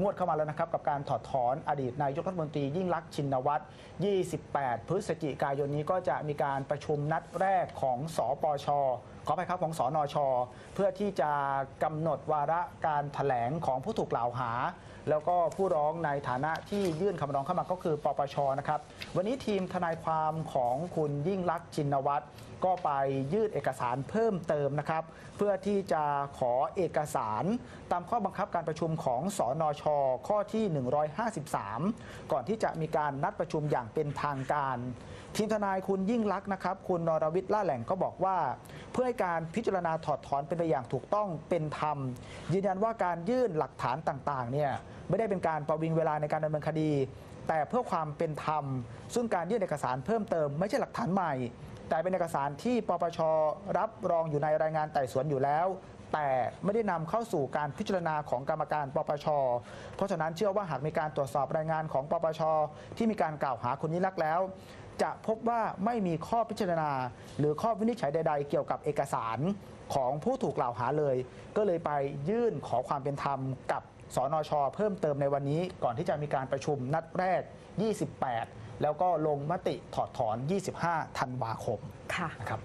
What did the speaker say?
งวดเข้ามาแล้วนะครับกับการถอดถอนอดีตนายกรัฐมนตรียิ่งลักษณ์ชินวัตร 28 พฤศจิกายนนี้ก็จะมีการประชุมนัดแรกของสอปชขอไปครับของสอนอชเพื่อที่จะกำหนดวาระการถแถลงของผู้ถูกกล่าวหา แล้วก็ผู้ร้องในฐานะที่ยื่นคำร้องเข้ามาก็คือปปชนะครับวันนี้ทีมทนายความของคุณยิ่งลักษณ์ชินวัตรก็ไปยื่นเอกสารเพิ่มเติมนะครับ เพื่อที่จะขอเอกสารตามข้อบังคับการประชุมของสอนอชข้อที่ 153 ก่อนที่จะมีการนัดประชุมอย่างเป็นทางการ ทีมทนายคุณยิ่งลักษณ์นะครับ คุณนรวิทย์ล่าแหล่งก็บอกว่า เพื่อให้การพิจารณาถอดถอนเป็นไปอย่างถูกต้องเป็นธรรม ยืนยันว่าการยื่นหลักฐานต่างๆเนี่ยไม่ได้เป็นการประวิงเวลาในการดำเนินคดี แต่เพื่อความเป็นธรรม ซึ่งการยื่นเอกสารเพิ่มเติมไม่ใช่หลักฐานใหม่ แต่เป็นเอกสารที่ปปชรับรองอยู่ในรายงานไต่สวนอยู่แล้วแต่ไม่ได้นำเข้าสู่การพิจารณาของกรรมการปปช เพราะฉะนั้นเชื่อว่าหากมีการตรวจสอบรายงานของปปช ที่มีการกล่าวหาคุณยิ่งลักษณ์แล้ว จะพบว่าไม่มีข้อพิจารณา หรือข้อวินิจฉัยใด ๆ เกี่ยวกับเอกสารของผู้ถูกกล่าวหาเลย ก็เลยไปยื่นขอความเป็นธรรมกับสนช เพิ่มเติมในวันนี้ก่อนที่จะมีการประชุมนัดแรก 28 แล้วก็ลงมติถอดถอน 25 ธันวาคมค่ะนะครับ